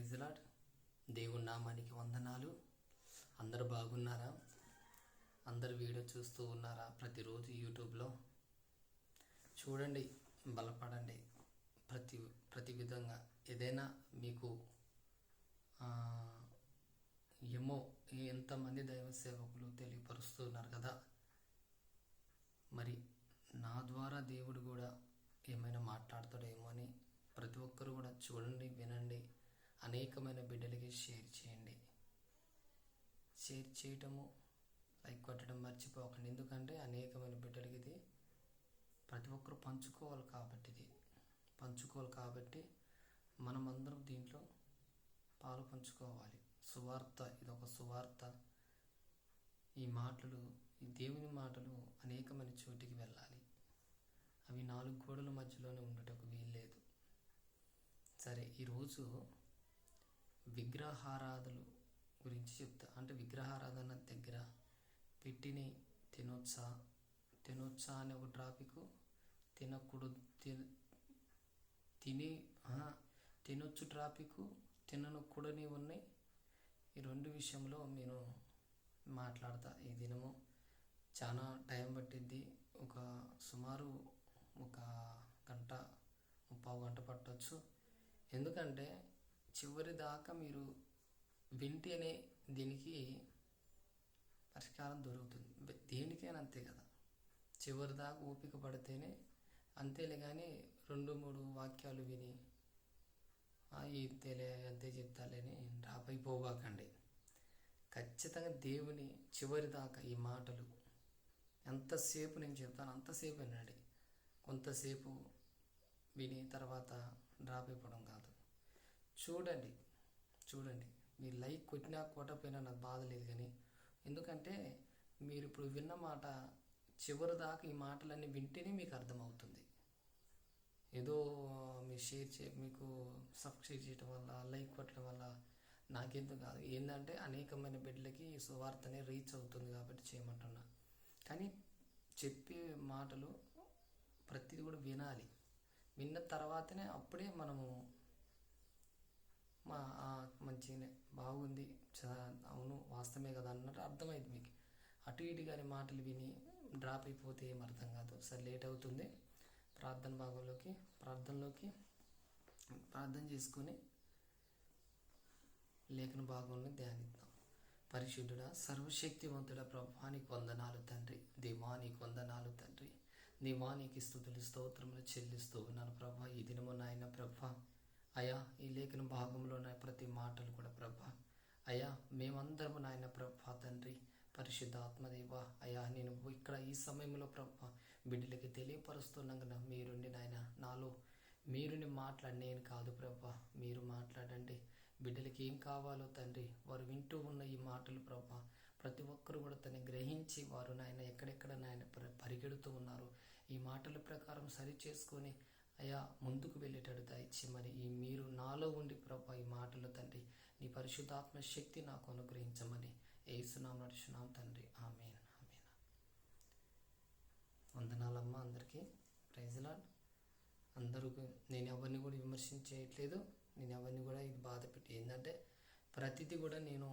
Praise lord. దేవుని నామానికి వందనాలు. అందరు బాగున్నారా? అందరు వీడియో చూస్తూ ఉన్నారా? ప్రతిరోజు యూట్యూబ్లో చూడండి బలపడండి. ప్రతి ప్రతి విధంగా ఏదైనా మీకు ఏమో ఎంతమంది దైవ సేవకులు తెలియపరుస్తున్నారు కదా. మరి నా ద్వారా దేవుడు కూడా ఏమైనా మాట్లాడతాడేమో అని ప్రతి ఒక్కరు కూడా చూడండి వినండి. అనేకమైన బిడ్డలకి షేర్ చేయండి. షేర్ చేయటము లైక్ కొట్టడం మర్చిపోకండి. ఎందుకంటే అనేకమైన బిడ్డలకి ఇది ప్రతి ఒక్కరు పంచుకోవాలి కాబట్టి ఇది. పంచుకోవాలి కాబట్టి మనమందరం దీంట్లో పాలు పంచుకోవాలి. సువార్త ఇది ఒక సువార్త. ఈ మాటలు ఈ దేవుని మాటలు అనేకమైన చోటికి వెళ్ళాలి. అవి నాలుగు గోడల మధ్యలోనే ఉండటకు వీల్లేదు. సరే ఈరోజు విగ్రహారాధనలు గురించి చెప్తా. అంటే విగ్రహారాధన దగ్గర పెట్టిని తినొచ్చా తినొచ్చా అనే ఒక ట్రాఫిక్ తినకూడదు తిని తినొచ్చు ట్రాఫిక్ తిననకూడని ఉన్నాయి. ఈ రెండు విషయంలో నేను మాట్లాడతా ఈ దినము. చాలా టైం పట్టిద్ది. ఒక సుమారు ఒక గంట ముప్పావు గంట పట్టవచ్చు ఎందుకంటే చివరి దాకా మీరు వింటేనే దీనికి పరిష్కారం దొరుకుతుంది. దేనికైనా అంతే కదా. చివరి దాకా ఓపిక పడితేనే అంతేలే కానీ రెండు మూడు వాక్యాలు విని ఇంతేలే అంతే చెప్తాలేని డ్రాప్ అయిపోబాకండి ఖచ్చితంగా దేవుని చివరి దాకా ఈ మాటలు ఎంతసేపు నేను చెప్తాను అంతసేపు వినండి కొంతసేపు విని తర్వాత డ్రాప్ అయిపోవడం కాదు. చూడండి చూడండి. మీరు లైక్ కొట్టినా కొట్టకపోయినా నాకు బాధ లేదు కానీ ఎందుకంటే మీరు ఇప్పుడు విన్న మాట చివరి దాకా ఈ మాటలన్నీ వింటేనే మీకు అర్థమవుతుంది. ఏదో మీరు షేర్ చే మీకు సబ్స్క్రైబ్ చేయటం వల్ల లైక్ కొట్టడం వల్ల నాకెందుకు కాదు. ఏంటంటే అనేకమైన బిడ్డలకి ఈ సువార్తనే రీచ్ అవుతుంది కాబట్టి చేయమంటున్నా. కానీ చెప్పే మాటలు ప్రతిదీ కూడా వినాలి. విన్న తర్వాతనే అప్పుడే మనము మా మంచిగానే బాగుంది. అవును వాస్తవమే కదా అన్నట్టు అర్థమైంది మీకు. అటు ఇటు కానీ మాటలు విని డ్రాప్ అయిపోతే ఏం అర్థం కాదు. సరే లేట్ అవుతుంది. ప్రార్థన భాగంలోకి ప్రార్థనలోకి ప్రార్థన చేసుకొని లేఖన భాగంలో ధ్యానిద్దాం. పరిశుద్ధుడా సర్వశక్తివంతుడ ప్రభానికి వందనాలు తండ్రి. దేవానికి వందనాలు తండ్రి. దేవానికి స్థుతులు స్తోత్రములు చెల్లిస్తూ ఉన్నాను ప్రభా. ఈ దినము నాయన ప్రభా అయా ఈ లేఖన భాగంలో నా ప్రతి మాటలు కూడా ప్రభ. అయా మేమందరము నాయన ప్రభా తండ్రి పరిశుద్ధ ఆత్మదేవ అయా నేను ఇక్కడ ఈ సమయంలో ప్రభా బిడ్డలకి తెలియపరుస్తున్నాగా మీరుండి నాయన నాలో మీరుని మాట్లాడి నేను కాదు ప్రభా మీరు మాట్లాడండి. బిడ్డలకి ఏం కావాలో తండ్రి వారు వింటూ ఉన్న ఈ మాటలు ప్రభ ప్రతి ఒక్కరు కూడా తను గ్రహించి వారు నాయన ఎక్కడెక్కడ నాయన పరి- పరిగెడుతూ ఉన్నారు. ఈ మాటల ప్రకారం సరి చేసుకొని అయ్యా ముందుకు వెళ్ళేటట్టు దయచేయమని ఈ మీరు నాలో ఉండి ప్రభా ఈ మాటలు తండ్రి నీ పరిశుద్ధాత్మ శక్తి నాకు అనుగ్రహించమని ఏసునాం నడుచున్నాం తండ్రి. ఆమె ఆమె వందనాలమ్మ అందరికీ. ప్రైజ్లాడ్ అందరూ నేను ఎవరిని కూడా విమర్శించేయట్లేదు నేను ఎవరిని కూడా ఇది బాధ పెట్టి ఏంటంటే ప్రతిదీ కూడా నేను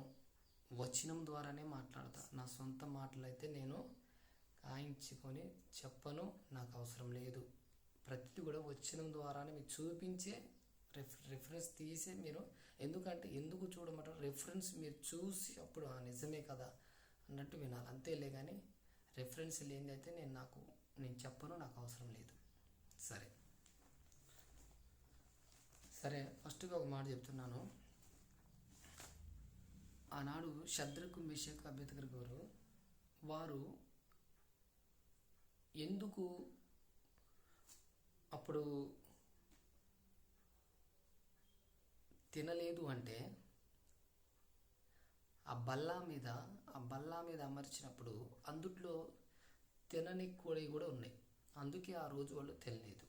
వచనం ద్వారానే మాట్లాడతా. నా సొంత మాటలు అయితే నేను కాయించుకొని చెప్పను. నాకు అవసరం లేదు. ప్రతిదీ కూడా వచ్చినం ద్వారానే మీకు చూపించే రెఫ్ రెఫరెన్స్ తీసే మీరు ఎందుకంటే ఎందుకు చూడమంటారు? రెఫరెన్స్ మీరు చూసి అప్పుడు "ఆ, నిజమే కదా అన్నట్టు వినాలి. అంతేలే కానీ రెఫరెన్స్ లేనిదైతే నేను నాకు నేను చెప్పను నాకు అవసరం లేదు. సరే. సరే ఫస్ట్గా ఒక మాట చెప్తున్నాను. ఆనాడు శద్రకు మిషక్ అంబేద్కర్ గారు వారు ఎందుకు అప్పుడు తినలేదు అంటే ఆ బల్లా మీద ఆ బల్లా మీద అమర్చినప్పుడు అందుట్లో తినని కోడి కూడా ఉన్నాయి. అందుకే ఆ రోజు వాళ్ళు తెలియలేదు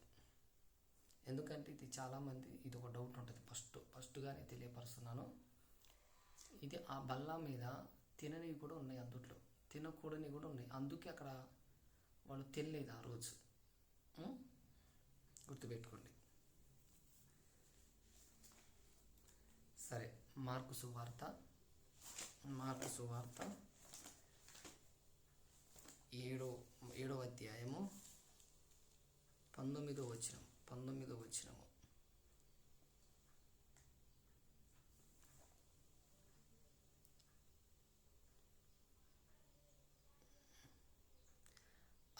ఎందుకంటే ఇది చాలామంది ఇది ఒక డౌట్ ఉంటుంది ఫస్ట్ ఫస్ట్గానే తెలియపరుస్తున్నాను. ఇది ఆ బల్లా మీద తిననివి కూడా ఉన్నాయి అందుట్లో. తినకూడని కూడా ఉన్నాయి. అందుకే అక్కడ వాళ్ళు తెలియలేదు ఆ రోజు. గుర్తుపెట్టుకోండి. సరే మార్కు సువార్త మార్కు సువార్త. ఏడో ఏడో అధ్యాయము పంతొమ్మిదో వచనం పంతొమ్మిదో వచనము.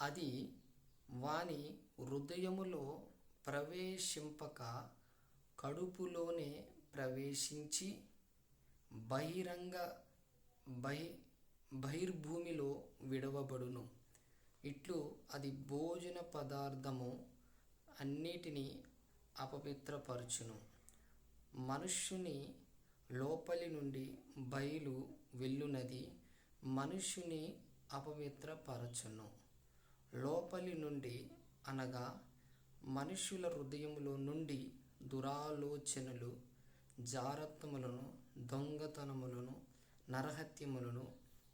అది వాని హృదయములో ప్రవేశింపక కడుపులోనే ప్రవేశించి బహిరంగ బహి బహిర్భూమిలో విడవబడును. ఇట్లు అది భోజన పదార్థము అన్నిటినీ అపవిత్రపరచును. మనుష్యుని లోపలి నుండి బయలు వెళ్ళునది మనుష్యుని అపవిత్రపరచును. లోపలి నుండి అనగా మనుష్యుల హృదయములో నుండి దురాలోచనలు జారత్వములను దొంగతనములను నరహత్యములను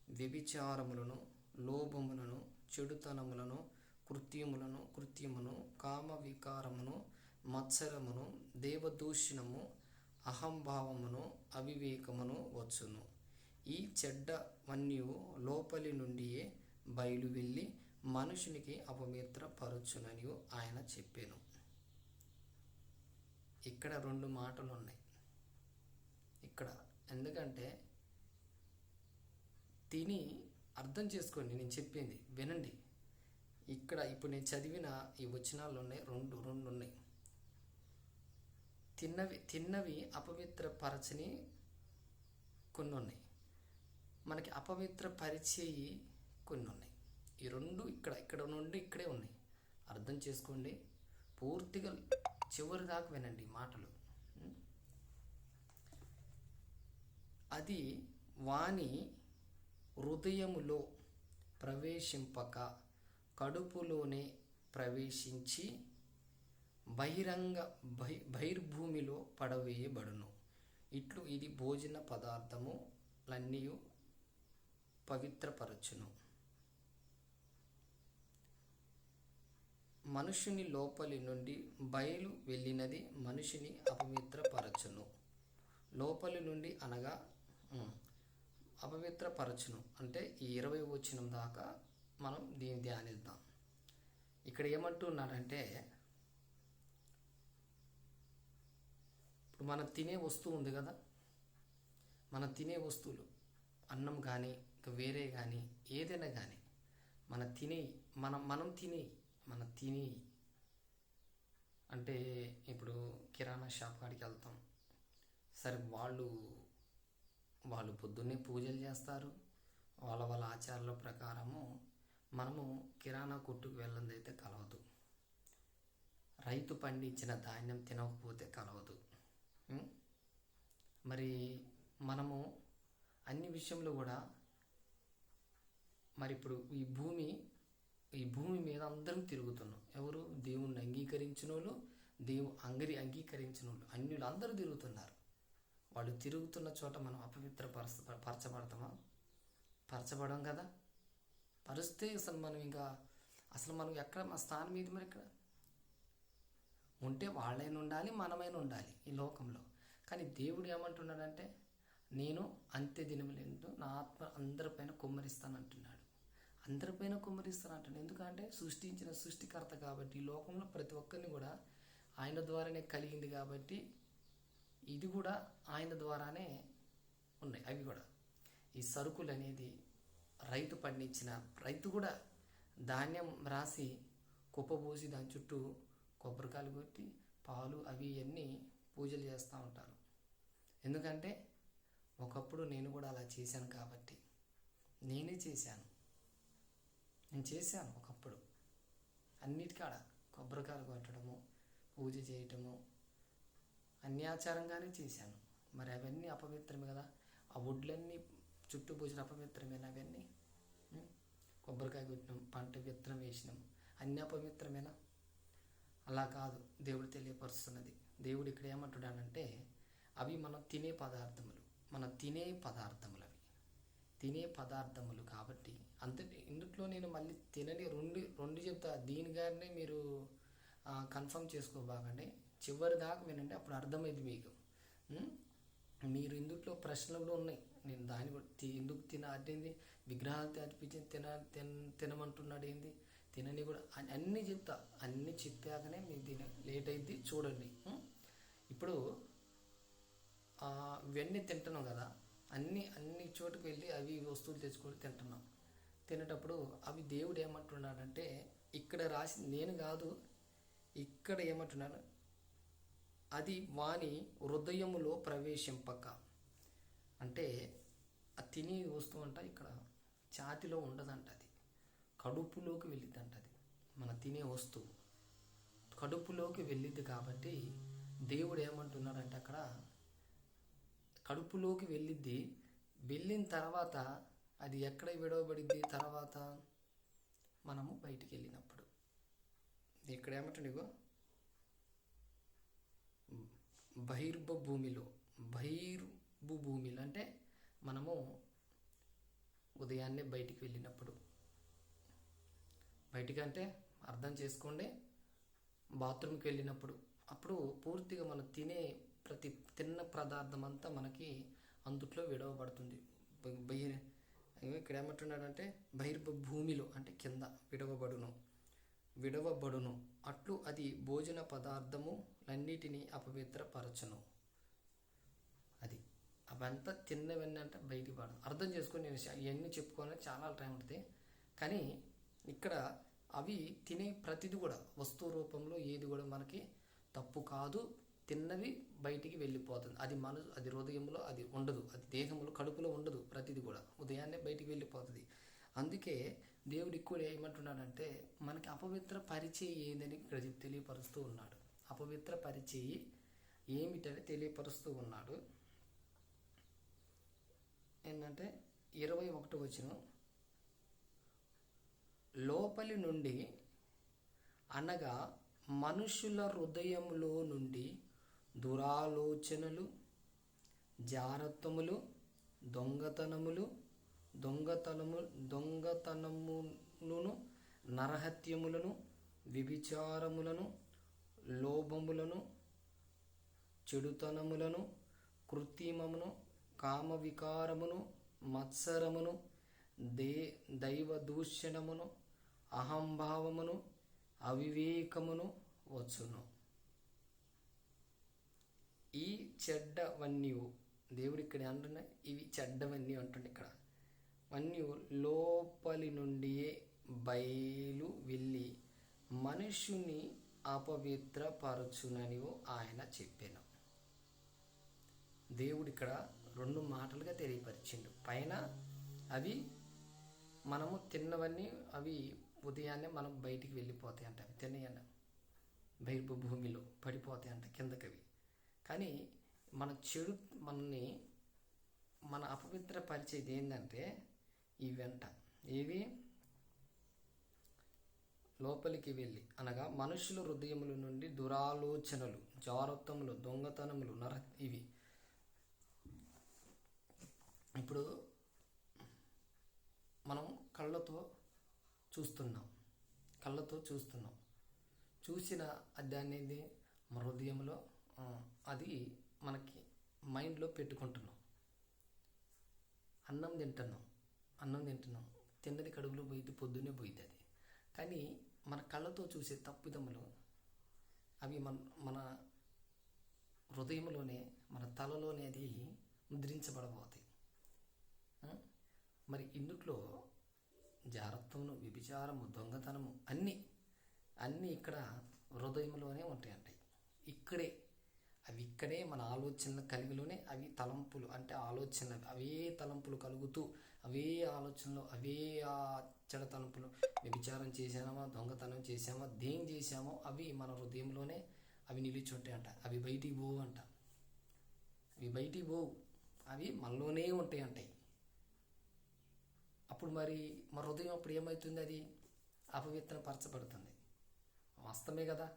వ్యభిచారములను లోభములను చెడుతనములను కృత్యములను కృత్యమును కామ వికారమును మత్సరమును దేవదూషణము అహంభావమును అవివేకమును వచ్చును. ఈ చెడ్డవన్నీ లోపలి నుండియే బయలు వెళ్ళి మనుషునికి అపవిత్రపరచునని ఆయన చెప్పాను. ఇక్కడ రెండు మాటలు ఉన్నాయి ఇక్కడ ఎందుకంటే తిని అర్థం చేసుకోండి నేను చెప్పింది వినండి. ఇక్కడ ఇప్పుడు నేను చదివిన ఈ వచనాలు ఉన్నాయి రెండు రెండు ఉన్నాయి తిన్నవి తిన్నవి అపవిత్రపరచని కొన్ని ఉన్నాయి మనకి అపవిత్ర పరిచయి కొన్ని ఉన్నాయి ఈ రెండు ఇక్కడ ఇక్కడ నుండి ఇక్కడే ఉన్నాయి. అర్థం చేసుకోండి. పూర్తిగా చివరి దాకా వినండి మాటలు. అది వాణి హృదయములో ప్రవేశింపక కడుపులోనే ప్రవేశించి బహిరంగ బహి బహిర్భూమిలో పడవేయబడును. ఇట్లు ఇది భోజన పదార్థము లన్నీయు పవిత్రపరచును. మనుషుని లోపలి నుండి బయలు వెళ్ళినది మనిషిని అపవిత్రపరచును. లోపలి నుండి అనగా అపవిత్రపరచును. అంటే ఈ ఇరవై వచ్చిన దాకా మనం దీన్ని ధ్యానిద్దాం. ఇక్కడ ఏమంటున్నాడంటే ఇప్పుడు మనం తినే వస్తువు ఉంది కదా? మనం తినే వస్తువులు అన్నం కానీ ఇంకా వేరే కానీ ఏదైనా కానీ మన తినే మనం మనం తినే మన తిని అంటే ఇప్పుడు కిరాణా షాప్ కాడికి వెళ్తాం. సరే వాళ్ళు వాళ్ళు పొద్దున్నే పూజలు చేస్తారు. వాళ్ళ వాళ్ళ ఆచారాల ప్రకారము మనము కిరాణా కొట్టుకు వెళ్ళందైతే కలవదు. రైతు పండించిన ధాన్యం తినకపోతే కలవదు. మరి మనము అన్ని విషయంలో కూడా మరి ఇప్పుడు ఈ భూమి ఈ భూమి మీద అందరం తిరుగుతున్నాం. ఎవరు? దేవుణ్ణి అంగీకరించిన వాళ్ళు దేవు అంగరి అంగీకరించిన వాళ్ళు అన్యులు అందరూ తిరుగుతున్నారు. వాళ్ళు తిరుగుతున్న చోట మనం అపవిత్ర పరచ పరచబడతామా? పరచబడం కదా. పరిస్తే అసలు మనం ఇంకా అసలు మనం ఎక్కడ మా స్థానం మీద మరి ఇక్కడ? ఉంటే వాళ్ళైనా ఉండాలి మనమైనా ఉండాలి ఈ లోకంలో. కానీ దేవుడు ఏమంటున్నాడంటే నేను అంత్య దినములందు నా ఆత్మ అందరిపైన కుమ్మరిస్తాను అంటున్నాడు అందరిపైన కుమ్మరిస్తాను అంటున్నాడు ఎందుకంటే సృష్టించిన సృష్టికర్త కాబట్టి ఈ లోకంలో ప్రతి ఒక్కరిని కూడా ఆయన ద్వారానే కలిగింది కాబట్టి ఇది కూడా ఆయన ద్వారానే ఉన్నాయి అవి కూడా. ఈ సరుకులు అనేది రైతు పండించిన రైతు కూడా ధాన్యం రాసి కుప్పబోసి దాని చుట్టూ కొబ్బరికాయలు కొట్టి పాలు అవి అన్నీ పూజలు చేస్తూ ఉంటారు. ఎందుకంటే ఒకప్పుడు నేను కూడా అలా చేశాను కాబట్టి నేనే చేశాను. నేను చేశాను ఒకప్పుడు. అన్నిటికాడ కొబ్బరికాయలు కొట్టడము పూజ చేయటము అన్యాచారంగానే చేశాను. మరి అవన్నీ అపవిత్రమే కదా. ఆ వడ్లన్నీ చుట్టూ పూసిన అపవిత్రమేనా అవన్నీ? కొబ్బరికాయ కొట్టినాం పంట విత్తనం వేసినాం. అన్ని అపవిత్రమేనా? అలా కాదు. దేవుడు తెలియపరుస్తున్నది. దేవుడు ఇక్కడ ఏమంటున్నాడంటే అవి మనం తినే పదార్థములు. మనం తినే పదార్థములు అవి తినే పదార్థములు కాబట్టి అంత ఇందుట్లో నేను మళ్ళీ తినని రెండు రెండు చెప్తా. దీని గారినే మీరు కన్ఫర్మ్ చేసుకోబాకండి చివరి దాకా వినండి అప్పుడు అర్థమైంది మీకు. మీరు ఇందులో ప్రశ్నలు కూడా ఉన్నాయి. నేను దాన్ని కూడా ఎందుకు తిన అదేంది? విగ్రహాలు తెప్పించి తిన తిన తినమంటున్నాడు ఏంది? తినని కూడా అన్నీ చెప్తా. అన్నీ చెప్పాకనే మీరు తిన లేట్ అయింది చూడండి. ఇప్పుడు ఇవన్నీ తింటున్నాం కదా. అన్ని అన్ని చోటుకు వెళ్ళి అవి వస్తువులు తెచ్చుకొని తింటున్నాం. తినేటప్పుడు అవి దేవుడు ఏమంటున్నాడంటే ఇక్కడ రాసి నేను కాదు ఇక్కడ ఏమంటున్నాడు? అది వాని హృదయములో ప్రవేశింపక. అంటే ఆ తినే వస్తువు అంట ఇక్కడ ఛాతిలో ఉండదంట అది. కడుపులోకి వెళ్ళిద్దంట అది. మన తినే వస్తువు. కడుపులోకి వెళ్ళిద్ది కాబట్టి దేవుడు ఏమంటున్నాడంటే అక్కడ కడుపులోకి వెళ్ళిద్ది. వెళ్ళిన తర్వాత అది ఎక్కడ విడవబడిద్ది తర్వాత మనము బయటికి వెళ్ళినప్పుడు ఇక్కడ ఏమంటుండేగో? బహిర్భ భూమిలో బహిర్భు భూమిలో అంటే మనము ఉదయాన్నే బయటికి వెళ్ళినప్పుడు. బయటికి అంటే అర్థం చేసుకోండి. బాత్రూమ్కి వెళ్ళినప్పుడు. అప్పుడు పూర్తిగా మనం తినే ప్రతి తిన్న పదార్థం అంతా మనకి అందుట్లో విడవబడుతుంది. బహిర్ ఇక్కడ ఏమంటున్నాడంటే బహిర్భ భూమిలో అంటే కింద విడవబడును విడవబడును. అట్లు అది భోజన పదార్థము అన్నిటినీ అపవిత్రపరచను. అది అవంతా తిన్నవన్నీ అంటే బయటికి పడదు అర్థం చేసుకొని నేను ఇవన్నీ చెప్పుకోవాలని చాలా టైం ఉంటుంది కానీ ఇక్కడ అవి తినే ప్రతిది కూడా వస్తువు రూపంలో ఏది కూడా మనకి తప్పు కాదు. తిన్నవి బయటికి వెళ్ళిపోతుంది. అది మన అది హృదయంలో అది ఉండదు. అది దేహంలో కడుపులో ఉండదు ప్రతిది కూడా. ఉదయాన్నే బయటికి వెళ్ళిపోతుంది. అందుకే దేవుడు కూడా ఏమంటున్నాడంటే మనకి అపవిత్ర పరిచయం ఏందని ఇక్కడ తెలియపరుస్తూ ఉన్నాడు. అపవిత్ర పరిచయి ఏమిటని తెలియపరుస్తూ ఉన్నాడు. ఏంటంటే ఇరవై ఒకటి వచ్చిన లోపలి నుండి అనగా మనుషుల హృదయంలో నుండి దురాలోచనలు జారత్వములు దొంగతనములు దొంగతనము దొంగతనములను నరహత్యములను విభిచారములను లోభములను చెడుతనములను కృత్రిమమును కామవికారమును మత్సరమును దే దైవ దూషణమును అహంభావమును అవివేకమును వచ్చును. ఈ చెడ్డవన్నీ దేవుడు ఇక్కడ అంటున్న ఇవి చెడ్డవన్నీ అంటుండే ఇక్కడ. అన్నీ లోపలి నుండియే బయలు వెళ్ళి మనుషుని అపవిత్రపరచునని ఆయన చెప్పాను. దేవుడు ఇక్కడ రెండు మాటలుగా తెలియపరిచిండు. పైన అవి మనము తిన్నవన్నీ అవి ఉదయాన్నే మనం బయటికి వెళ్ళిపోతాయి అంట. అవి తినేయన్న బహిర్భ భూమిలో పడిపోతాయి అంట కిందకి కానీ మన చెడు మనని మన అపవిత్ర పరిచేది ఏంటంటే ఈ వెంట. ఏవి? లోపలికి వెళ్ళి. అనగా మనుషుల హృదయముల నుండి దురాలోచనలు జారత్వములు దొంగతనములు నర ఇవి. ఇప్పుడు మనం కళ్ళతో చూస్తున్నాం. కళ్ళతో చూస్తున్నాం. చూసిన దాన్ని అనేది మన హృదయంలో అది మనకి మైండ్లో పెట్టుకుంటున్నాం. అన్నం తింటున్నాం. అన్నం తింటున్నాం. తిన్నది కడుపులో పోయిద్ది పొద్దున్నే పోయిద్ది అది. కానీ మన కళ్ళతో చూసే తప్పిదములు అవి మన మన హృదయంలోనే మన తలలోనే అది ముద్రించబడబోతాయి. మరి ఇందుట్లో జారత్వమును వ్యభిచారము దొంగతనము అన్నీ అన్నీ ఇక్కడ హృదయంలోనే ఉంటాయంటాయి. ఇక్కడే అవి ఇక్కడే మన ఆలోచనల కలిగిలోనే అవి తలంపులు అంటే ఆలోచనలు అవే తలంపులు కలుగుతూ అవే ఆలోచనలు అవే ఆ చెడ తలంపులు వ్యభిచారం చేసామా దొంగతనం చేసామా దేం చేసామో అవి మన హృదయంలోనే అవి నిలిచి అంట అవి బయటికి పోవు అంట అవి బయటికి పోవు. అవి మనలోనే ఉంటాయి అంటాయి అప్పుడు మరి మన హృదయం అప్పుడు ఏమవుతుంది అది? అపవిత్రపరచబడుతుంది. వాస్తవమే కదా?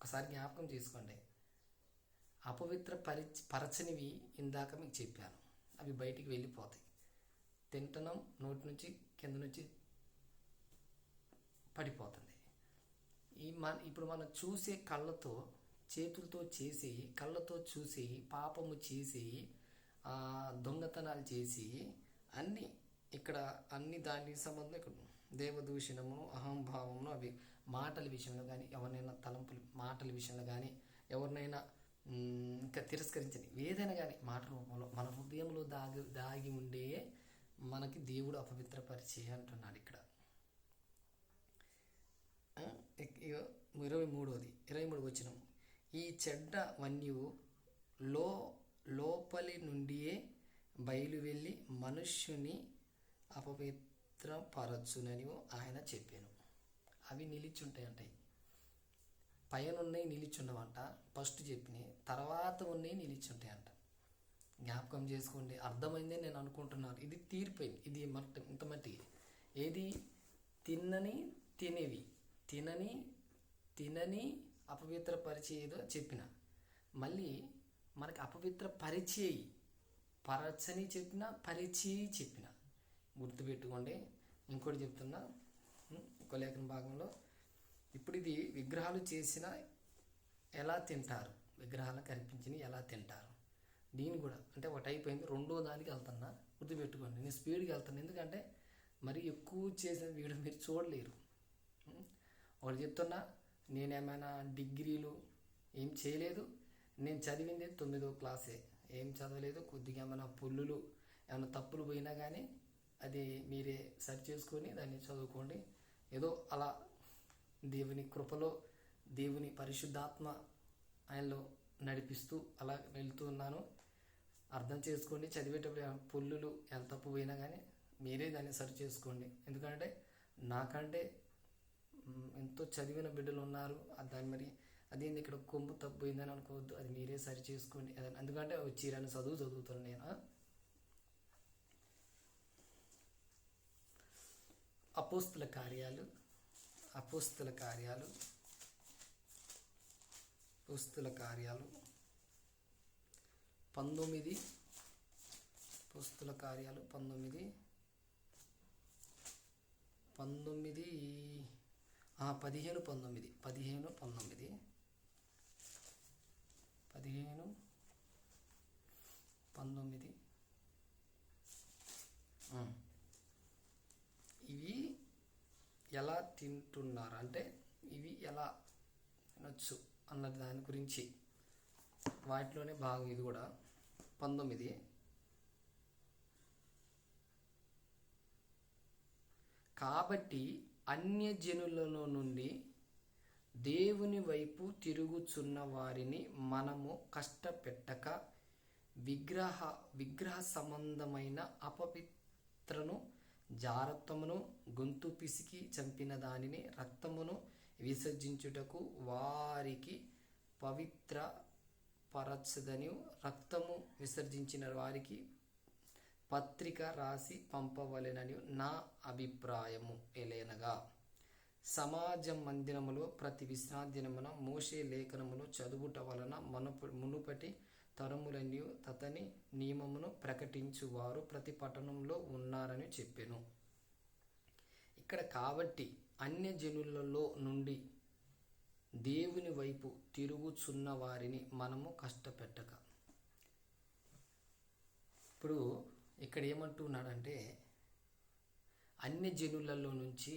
ఒకసారి జ్ఞాపకం చేసుకోండి. అపవిత్ర పరి పరచనివి ఇందాక మీకు చెప్పాను. అవి బయటికి వెళ్ళిపోతాయి. తింటనం నోటి నుంచి కింద నుంచి పడిపోతుంది. ఈ మన ఇప్పుడు మనం చూసే కళ్ళతో చేతులతో చేసి కళ్ళతో చూసి పాపము చేసి దొంగతనాలు చేసి అన్ని ఇక్కడ అన్ని దానికి సంబంధం ఇక్కడ దేవదూషణము అహంభావము అవి మాటల విషయంలో కానీ ఎవరినైనా తలంపులు మాటల విషయంలో కానీ ఎవరినైనా ఇంకా తిరస్కరించని. ఏదైనా కానీ మాట రూపంలో మన హృదయంలో దాగి దాగి ఉండే మనకి దేవుడు అపవిత్రపరిచే అంటున్నాడు ఇక్కడ. ఇగో ఇరవై మూడవది ఇరవై మూడు వచ్చిన ఈ చెడ్డ వన్యువు లో లోపలి నుండియే బయలు వెళ్ళి మనుష్యుని అపవిత్రపరచునని ఆయన చెప్పాను. అవి నిలిచుంటాయంట పైన ఉన్నాయి నిలిచుండవంట. ఫస్ట్ చెప్పినాయి తర్వాత ఉన్నాయి నిలిచుంటాయంట. జ్ఞాపకం చేసుకోండి. అర్థమైందే నేను అనుకుంటున్నాను. ఇది తీరిపోయింది. ఇది మట్టి ఇంత మట్టి. ఏది? తిన్నని తినేవి. తినని తినని అపవిత్ర పరిచయేదో చెప్పిన. మళ్ళీ మనకి అపవిత్ర పరిచయ పరచని చెప్పిన పరిచయి చెప్పిన. గుర్తుపెట్టుకోండి. ఇంకోటి చెప్తున్నా. ఒక ఇంకో లేఖన భాగంలో ఇప్పుడు ఇది విగ్రహాలు చేసిన ఎలా తింటారు? విగ్రహాలు కనిపించిన ఎలా తింటారు? దీని కూడా అంటే ఒకటి అయిపోయింది. రెండో దానికి వెళ్తున్నా. గుర్తుపెట్టుకోండి. నేను స్పీడ్గా వెళ్తాను ఎందుకంటే మరి ఎక్కువ చేసిన వీడియో మీరు చూడలేరు. ఒకటి చెప్తున్నా నేనేమైనా డిగ్రీలు ఏం చేయలేదు. నేను చదివింది తొమ్మిదో క్లాసే ఏం. చదవలేదు. కొద్దిగా ఏమైనా పుల్లులు ఏమైనా తప్పులు పోయినా కానీ అది మీరే సరి చేసుకొని దాన్ని చదువుకోండి. ఏదో అలా దేవుని కృపలో దేవుని పరిశుద్ధాత్మ ఆయనలో నడిపిస్తూ అలా వెళ్తూ ఉన్నాను. అర్థం చేసుకోండి చదివేటప్పుడు పుల్లులు ఎంత తప్పు పోయినా కానీ మీరే దాన్ని సరి చేసుకోండి. ఎందుకంటే నాకంటే ఎంతో చదివిన బిడ్డలు ఉన్నారు. దాని దాన్ని మరి అదేంది ఇక్కడ కొమ్ము తప్పిపోయిందని అనుకోవద్దు. అది మీరే సరి చేసుకోండి. అదే ఎందుకంటే వచ్చిరని చదువు చదువుతాను నేను. అపోస్తుల కార్యాలు. అపుస్తుల కార్యాలు పుస్తుల కార్యాలు. పంతొమ్మిది పుస్తుల కార్యాలు పంతొమ్మిది. పంతొమ్మిది పదిహేను పంతొమ్మిది. పదిహేను పంతొమ్మిది. పదిహేను పంతొమ్మిది. ఇవి ఎలా తింటున్నారు? అంటే ఇవి ఎలా తినొచ్చు అన్న దాని గురించి. వాటిలోనే భాగం ఇది కూడా. పంతొమ్మిది. కాబట్టి అన్యజనులలో నుండి దేవుని వైపు తిరుగుచున్న వారిని మనము కష్టపెట్టక విగ్రహ విగ్రహ సంబంధమైన అపవిత్రను జారత్వమును గొంతు పిసికి చంపిన దానిని రక్తమును విసర్జించుటకు వారికి పవిత్ర పరచదని రక్తము విసర్జించిన వారికి పత్రిక రాసి పంపవలెనని నా అభిప్రాయము ఎలేనగా. సమాజ మందిరములో ప్రతి విశ్రాంతి దినమున మోషే లేఖనమును చదువుట వలన మనుపు మునుపటి తరములన్నీ తతని నియమమును ప్రకటించువారు ప్రతి పట్టణంలో ఉన్నారని చెప్పెను. ఇక్కడ కాబట్టి అన్య జనులలో నుండి దేవుని వైపు తిరుగుచున్న వారిని మనము కష్టపెట్టక. ఇప్పుడు ఇక్కడ ఏమంటున్నాడంటే అన్ని జనులలో నుంచి